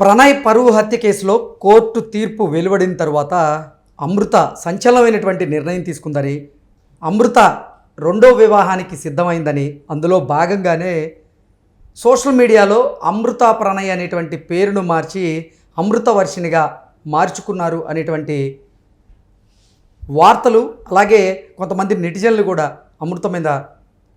ప్రణయ్ పరువు హత్య కేసులో కోర్టు తీర్పు వెలువడిన తర్వాత అమృత సంచలనమైనటువంటి నిర్ణయం తీసుకుందని అమృత రెండో వివాహానికి సిద్ధమైందని అందులో భాగంగానే సోషల్ మీడియాలో అమృత ప్రణయ్ అనేటువంటి పేరును మార్చి అమృత వర్షినిగా మార్చుకున్నారు అనేటువంటి వార్తలు అలాగే కొంతమంది నెటిజన్లు కూడా అమృత మీద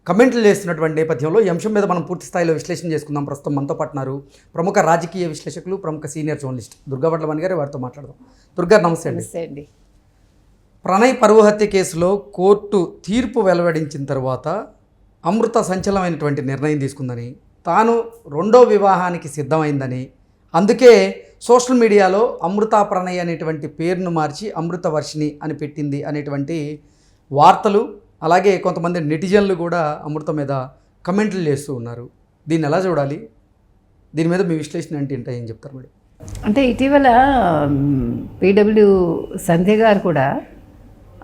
కమెంట్లు చేస్తున్నటువంటి నేపథ్యంలో ఈ అంశం మీద మనం పూర్తి స్థాయిలో విశ్లేషణ చేసుకుందాం. ప్రస్తుతం మనతో పాటున్నారు ప్రముఖ రాజకీయ విశ్లేషకులు ప్రముఖ సీనియర్ జర్నలిస్ట్ దుర్గా వడ్లమణి గారు. వారితో మాట్లాడదాం. దుర్గా నమస్తే నమస్తే అండి. ప్రణయ్ పరువు హత్య కేసులో కోర్టు తీర్పు వెలువడించిన తర్వాత అమృత సంచలనమైనటువంటి నిర్ణయం తీసుకుందని తాను రెండో వివాహానికి సిద్ధమైందని అందుకే సోషల్ మీడియాలో అమృత ప్రణయ్ అనేటువంటి పేరును మార్చి అమృత వర్షిణి అని పెట్టింది అనేటువంటి వార్తలు అలాగే కొంతమంది నెటిజన్లు కూడా అమృత మీద కమెంట్లు చేస్తూ ఉన్నారు. దీన్ని ఎలా చూడాలి? దీని మీద మీ విశ్లేషణ అంటే ఏంటో? ఏం చెప్తారు మేడం? అంటే ఇటీవల పీడబ్ల్యూ సంధ్య గారు కూడా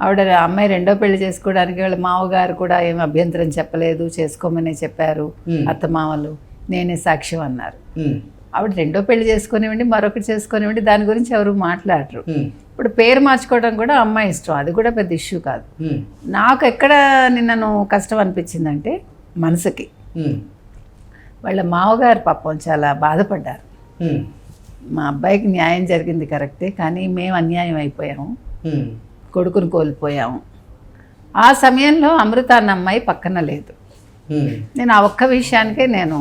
ఆవిడ అమ్మాయి రెండో పెళ్ళి చేసుకోవడానికి వాళ్ళ మామగారు కూడా ఏం అభ్యంతరం చెప్పలేదు చేసుకోమని చెప్పారు. అత్త మామలు నేనే సాక్ష్యం అన్నారు. ఆవిడ రెండో పెళ్ళి చేసుకునివ్వండి మరొకటి చేసుకునివ్వండి దాని గురించి ఎవరు మాట్లాడరు. ఇప్పుడు పేరు మార్చుకోవడం కూడా అమ్మాయి ఇష్టం అది కూడా పెద్ద ఇష్యూ కాదు. నాకు ఎక్కడ నిన్నను కష్టం అనిపించిందంటే మనసుకి. వాళ్ళ మామగారు పాపం చాలా బాధపడ్డారు. మా అబ్బాయికి న్యాయం జరిగింది కరెక్టే కానీ మేము అన్యాయం అయిపోయాము. కొడుకుని కోల్పోయాము. ఆ సమయంలో అమృత అన్న అమ్మాయి పక్కన లేదు. నేను ఆ ఒక్క విషయానికే నేను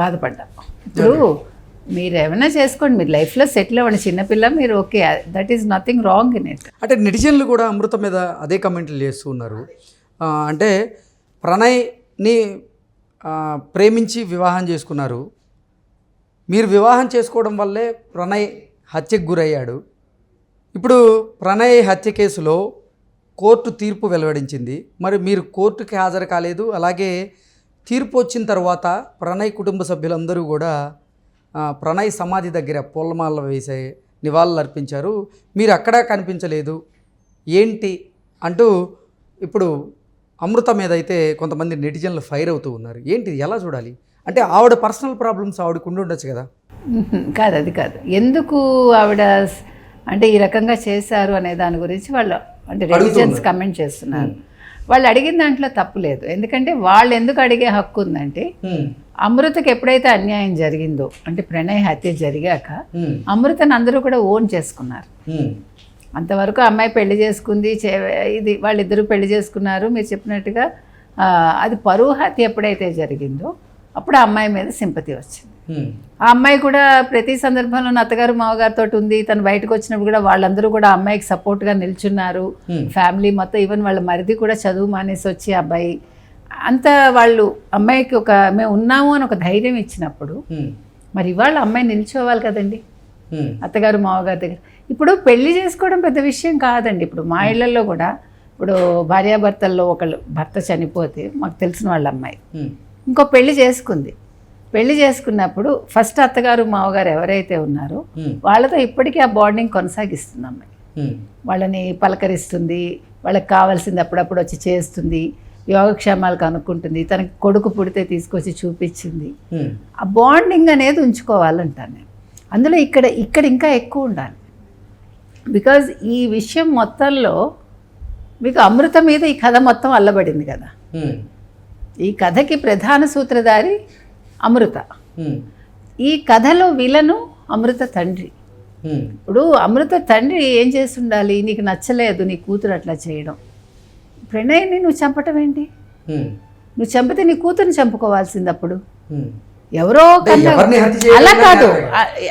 బాధపడ్డా. ఇప్పుడు మీరు ఏమైనా చేసుకోండి మీరు లైఫ్లో సెటిల్ అవ్వండి. చిన్నపిల్ల మీరు okay. That is nothing wrong in it అంటే నెటిజన్లు కూడా అమృత మీద అదే కమెంట్లు చేస్తూ ఉన్నారు. అంటే ప్రణయ్ని ప్రేమించి వివాహం చేసుకున్నారు. మీరు వివాహం చేసుకోవడం వల్లే ప్రణయ్ హత్యకు గురయ్యాడు. ఇప్పుడు ప్రణయ్ హత్య కేసులో కోర్టు తీర్పు వెలువడించింది. మరి మీరు కోర్టుకి హాజరు కాలేదు. అలాగే తీర్పు వచ్చిన తర్వాత ప్రణయ్ కుటుంబ సభ్యులందరూ కూడా ప్రణయ్ సమాధి దగ్గర పూలమాల వేసే నివాళులు అర్పించారు. మీరు అక్కడా కనిపించలేదు. ఏంటి అంటూ ఇప్పుడు అమృత మీద అయితే కొంతమంది నెటిజన్లు ఫైర్ అవుతూ ఉన్నారు. ఏంటి ఎలా చూడాలి? అంటే ఆవిడ పర్సనల్ ప్రాబ్లమ్స్ ఆవిడకు ఉండి ఉండొచ్చు కదా. కాదు అది కాదు. ఎందుకు ఆవిడ అంటే ఈ రకంగా చేశారు అనే దాని గురించి వాళ్ళు అంటే రిలీజన్స్ కమెంట్ చేస్తున్నారు. వాళ్ళు అడిగిన దాంట్లో తప్పు లేదు. ఎందుకంటే వాళ్ళు ఎందుకు అడిగే హక్కు ఉందంటే అమృతకి ఎప్పుడైతే అన్యాయం జరిగిందో అంటే ప్రణయ్ హత్య జరిగాక అమృతను అందరూ కూడా ఓన్ చేసుకున్నారు. అంతవరకు అమ్మాయి పెళ్ళి చేసుకుంది ఇది వాళ్ళిద్దరూ పెళ్ళి చేసుకున్నారు మీరు చెప్పినట్టుగా అది పరువు హత్య ఎప్పుడైతే జరిగిందో అప్పుడు ఆ అమ్మాయి మీద సింపతి వచ్చింది. ఆ అమ్మాయి కూడా ప్రతి సందర్భంలో అత్తగారు మామగారితో ఉంది. తను బయటకు వచ్చినప్పుడు కూడా వాళ్ళందరూ కూడా అమ్మాయికి సపోర్ట్గా నిల్చున్నారు. ఫ్యామిలీ మొత్తం ఈవెన్ వాళ్ళ మరిది కూడా చదువు మానేసి వచ్చి అబ్బాయి. అంత వాళ్ళు అమ్మాయికి ఒక మేము ఉన్నాము అని ఒక ధైర్యం ఇచ్చినప్పుడు మరి ఇవాళ అమ్మాయి నిల్చోవాలి కదండి. అత్తగారు మామగారి దగ్గర. ఇప్పుడు పెళ్ళి చేసుకోవడం పెద్ద విషయం కాదండి. ఇప్పుడు మా ఇళ్ళలో కూడా ఇప్పుడు భార్యాభర్తల్లో ఒకళ్ళు భర్త చనిపోతే మాకు తెలిసిన వాళ్ళ అమ్మాయి. ఇంకో పెళ్ళి చేసుకుంది. పెళ్ళి చేసుకున్నప్పుడు ఫస్ట్ అత్తగారు మామగారు ఎవరైతే ఉన్నారో హ్మ్, వాళ్ళతో ఇప్పటికీ ఆ బాండింగ్ కొనసాగిస్తుంది అమ్మాయి. హ్మ్, వాళ్ళని పలకరిస్తుంది వాళ్ళకి కావాల్సింది అప్పుడప్పుడు వచ్చి చేస్తుంది యోగక్షేమాలు కనుక్కుంటుంది తనకి కొడుకు పుడితే తీసుకొచ్చి చూపించింది. హ్మ్, ఆ బాండింగ్ అనేది ఉంచుకోవాలంటాను నేను. అందులో ఇక్కడ ఇక్కడ ఇంకా ఎక్కువ ఉండాలి. బికాజ్ ఈ విషయం మొత్తంలో మీకు అమృత మీద ఈ కథ మొత్తం అల్లబడింది కదా. ఈ కథకి ప్రధాన సూత్రధారి అమృత. ఈ కథలో విలను అమృత తండ్రి. ఇప్పుడు అమృత తండ్రి ఏం చేస్తుండాలి? నీకు నచ్చలేదు నీ కూతురు అట్లా చేయడం. ప్రణయ్ని నువ్వు చంపటం ఏంటి? నువ్వు చంపితే నీ కూతురుని చంపుకోవాల్సింది అప్పుడు. ఎవరో అలా కాదు.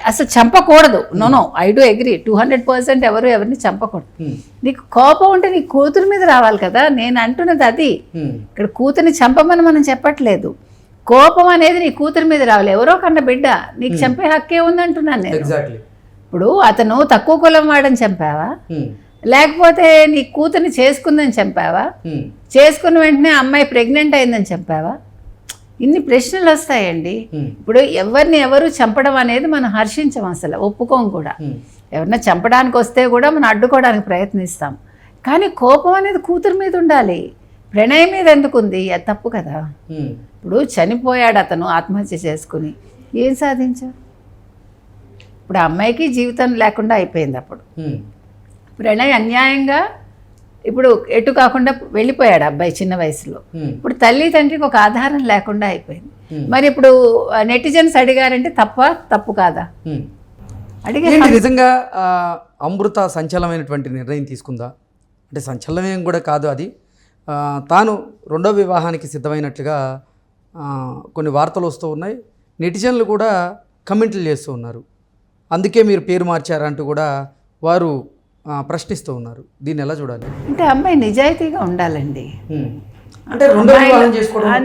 అసలు చంపకూడదు. No no I do agree to hundred percent ఎవరు ఎవరిని చంపకూడదు. నీకు కోపం ఉంటే నీ కూతురు మీద రావాలి కదా? నేను అంటున్నది అది. ఇక్కడ కూతుర్ని చంపమని మనం చెప్పట్లేదు. కోపం అనేది నీ కూతురు మీద రావాలి. ఎవరో కన్న బిడ్డ నీకు చంపే హక్కే ఉందంటున్నాను నేను. ఇప్పుడు అతను తక్కువ కులం వాడని చంపావా? లేకపోతే నీ కూతుర్ని చేసుకుందని చంపావా? చేసుకున్న వెంటనే అమ్మాయి ప్రెగ్నెంట్ అయిందని చంపావా? ఇన్ని ప్రశ్నలు వస్తాయండి. ఇప్పుడు ఎవరిని ఎవరు చంపడం అనేది మనం హర్షించం అసలు ఒప్పుకోం కూడా. హ్మ్, ఎవరన్నా చంపడానికి వస్తే కూడా మనం అడ్డుకోవడానికి ప్రయత్నిస్తాం. కానీ కోపం అనేది కూతురు మీద ఉండాలి. ప్రణయం మీద ఎందుకు ఉంది అది తప్పు కదా. ఇప్పుడు చనిపోయాడు అతను ఆత్మహత్య చేసుకుని. ఏం సాధించావు ఇప్పుడు అమ్మాయికి జీవితం లేకుండా అయిపోయింది అప్పుడు. ప్రణయ్ అన్యాయంగా ఇప్పుడు ఎటు కాకుండా వెళ్ళిపోయాడు అబ్బాయి చిన్న వయసులో. ఇప్పుడు తల్లి తండ్రికి ఒక ఆధారం లేకుండా అయిపోయింది. మరి ఇప్పుడు నెటిజన్స్ అడిగారంటే తప్ప తప్పు కాదా? ఉమ్. అడిగే ఏంటి నిజంగా అమృత సంచలనమైనటువంటి నిర్ణయం తీసుకుందా? అంటే సంచలనం కూడా కాదు అది. తాను రెండో వివాహానికి సిద్ధమైనట్లుగా కొన్ని వార్తలు వస్తూ ఉన్నాయి. నెటిజన్లు కూడా కమెంట్లు చేస్తూ ఉన్నారు. అందుకే మీరు పేరు మార్చారంటూ కూడా వారు ప్రశ్నిస్తూ ఉన్నారు. దీన్ని ఎలా చూడాలి? అంటే అమ్మాయి నిజాయితీగా ఉండాలండి. అంటే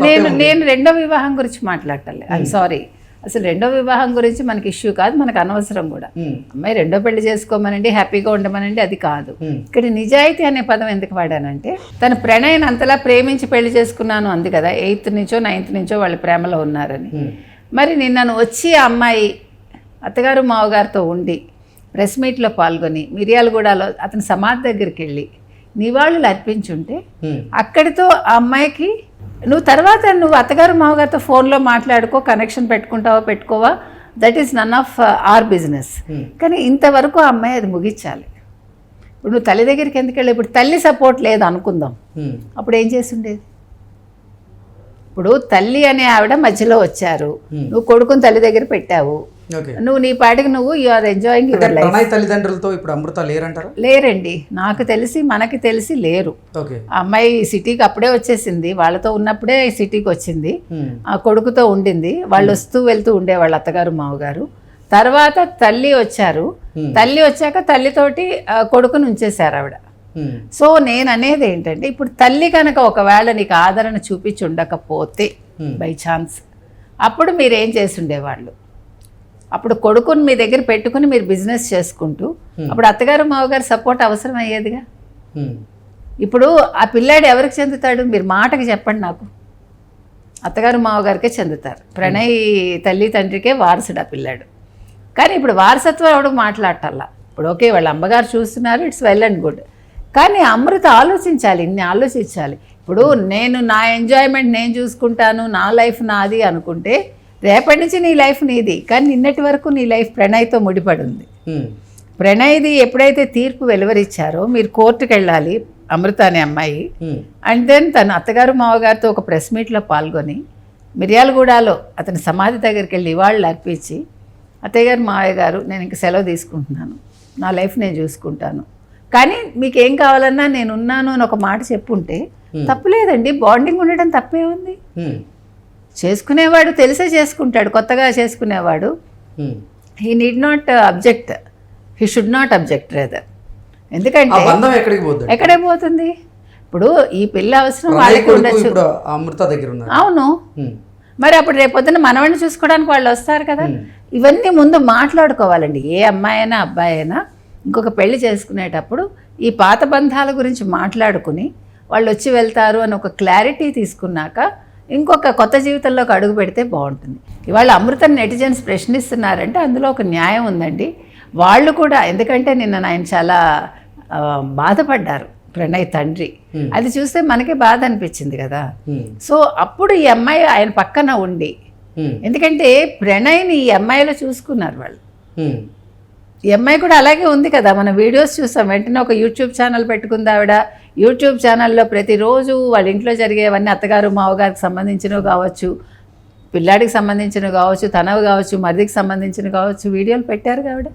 నేను. నేను రెండో వివాహం గురించి మాట్లాడటలే ఐమ్ సారీ అసలు రెండో వివాహం గురించి మనకి ఇష్యూ కాదు మనకు అనవసరం కూడా. అమ్మాయి రెండో పెళ్ళి చేసుకోమనండి హ్యాపీగా ఉండమనండి అది కాదు. ఇక్కడ నిజాయితీ అనే పదం ఎందుకు వాడానంటే తన ప్రణయని అంతలా ప్రేమించి పెళ్ళి చేసుకున్నాను అంది కదా ఎయిత్ నుంచో నైన్త్ నుంచో వాళ్ళ ప్రేమలో ఉన్నారని. మరి నిన్నను వచ్చి ఆ అమ్మాయి అత్తగారు మావగారితో ఉండి ప్రెస్ మీట్లో పాల్గొని మిర్యాలగూడలో అతని సమాధి దగ్గరికి వెళ్ళి నివాళులు అర్పించుంటే అక్కడితో ఆ అమ్మాయికి నువ్వు తర్వాత నువ్వు అత్తగారు మావగారితో ఫోన్లో మాట్లాడుకో కనెక్షన్ పెట్టుకుంటావా పెట్టుకోవా. That is none of our business కానీ ఇంతవరకు ఆ అమ్మాయి అది ముగించాలి. ఇప్పుడు నువ్వు తల్లి దగ్గరికి ఎందుకు వెళ్ళి ఇప్పుడు తల్లి సపోర్ట్ లేదు అనుకుందాం. ఉమ్, అప్పుడు ఏం చేసి ఉండేది ఇప్పుడు తల్లి అనే ఆవిడ మధ్యలో వచ్చారు. Hmm. నువ్వు కొడుకుని తల్లి దగ్గర పెట్టావు. నువ్వు నీ పాటికి నువ్వు you are enjoying your life Pranay తల్లిదండ్రులతో ఇప్పుడు అమృత లేరంటారా? లేరండి. నాకు తెలిసి మనకి తెలిసి లేరు. అమ్మాయి సిటీకి అప్పుడే వచ్చేసింది. వాళ్ళతో ఉన్నప్పుడే సిటీకి వచ్చింది. ఉమ్, ఆ కొడుకుతో ఉండింది. వాళ్ళు వస్తూ వెళ్తూ ఉండేవాళ్ళు అత్తగారు మావగారు తర్వాత తల్లి వచ్చారు. Hmm. తల్లి వచ్చాక తల్లితోటి కొడుకుని ఉంచేశారు ఆవిడ. సో నేను అనేది ఏంటంటే ఇప్పుడు తల్లి కనుక ఒకవేళ నీకు ఆదరణ చూపించి ఉండకపోతే Hmm. బై ఛాన్స్ అప్పుడు మీరు చేసి ఉండేవాళ్ళు అప్పుడు కొడుకుని మీ దగ్గర పెట్టుకుని మీరు బిజినెస్ చేసుకుంటూ అప్పుడు అత్తగారు మావగారు సపోర్ట్ అవసరం అయ్యేదిగా? ఇప్పుడు ఆ పిల్లాడు ఎవరికి చెందుతాడు? మీరు మాటకి చెప్పండి నాకు. అత్తగారు మావగారికే చెందుతారు. ప్రణయ్ తల్లి తండ్రికే వారసుడు ఆ పిల్లాడు. కానీ ఇప్పుడు వారసత్వం ఎవడు మాట్లాడటల్లా? ఇప్పుడు ఓకే వాళ్ళ అమ్మగారు చూస్తున్నారు ఇట్స్ వెల్ అండ్ గుడ్. కానీ అమృత ఆలోచించాలి ఇన్ని ఆలోచించాలి. ఇప్పుడు నేను నా ఎంజాయ్మెంట్ నేను చూసుకుంటాను నా లైఫ్ నాది అనుకుంటే రేపటి నుంచి నీ లైఫ్ నీది కానీ నిన్నటి వరకు నీ లైఫ్ ప్రణయ్తో ముడిపడి ఉంది ఉమ్, ప్రణయ్ది ఎప్పుడైతే తీర్పు వెలువరిచ్చారో మీరు కోర్టుకు వెళ్ళాలి అమృత అనే అమ్మాయి. అండ్ దెన్ తన అత్తగారు మావగారితో ఒక ప్రెస్ మీట్లో పాల్గొని మిర్యాలగూడలో అతని సమాధి దగ్గరికి వెళ్ళి ఇవాళ్ళు అర్పించి అత్తయ్య గారు మావయ్య గారు నేను ఇంక సెలవు తీసుకుంటున్నాను. నా లైఫ్ నేను చూసుకుంటాను. కానీ మీకు ఏం కావాలన్నా నేను ఉన్నాను అని ఒక మాట చెప్పుంటే తప్పులేదండి. బాండింగ్ ఉండడం తప్పే ఉంది చేసుకునేవాడు తెలిసే చేసుకుంటాడు కొత్తగా చేసుకునేవాడు. He need not object he should not object rather ఎందుకంటే ఎక్కడికి పోతుంది? ఇప్పుడు ఈ పిల్ల అవసరం వాళ్ళకి ఉండొచ్చు. అమృత దగ్గర అవును. ఉమ్, మరి అప్పుడు రేపొద్దున మనవాడిని చూసుకోవడానికి వాళ్ళు వస్తారు కదా. ఇవన్నీ ముందు మాట్లాడుకోవాలండి. ఏ అమ్మాయి అయినా అబ్బాయి అయినా ఇంకొక పెళ్ళి చేసుకునేటప్పుడు ఈ పాత బంధాల గురించి మాట్లాడుకుని వాళ్ళు వచ్చి వెళ్తారు అని ఒక క్లారిటీ తీసుకున్నాక ఇంకొక కొత్త జీవితంలోకి అడుగు పెడితే బాగుంటుంది. ఇవాళ అమృతం నెటిజన్స్ ప్రశ్నిస్తున్నారంటే అందులో ఒక న్యాయం ఉందండి. వాళ్ళు కూడా ఎందుకంటే నిన్న ఆయన చాలా బాధపడ్డారు ప్రణయ్ తండ్రి. అది చూస్తే మనకే బాధ అనిపించింది కదా. సో అప్పుడు ఈ అమ్మాయి ఆయన పక్కన ఉండి ఎందుకంటే ప్రణయ్ని ఈ అమ్మాయిలో చూసుకున్నారు వాళ్ళు. ఈ అమ్మాయి కూడా అలాగే ఉంది కదా. మన వీడియోస్ చూసాం. వెంటనే ఒక యూట్యూబ్ ఛానల్ పెట్టుకుంది ఆవిడ. యూట్యూబ్ ఛానల్లో ప్రతిరోజు వాళ్ళ ఇంట్లో జరిగేవన్నీ అత్తగారు మావగారికి సంబంధించినవి కావచ్చు పిల్లాడికి సంబంధించినవి కావచ్చు తనవి కావచ్చు మరిదికి సంబంధించినవి కావచ్చు వీడియోలు పెట్టారు కాబట్టి.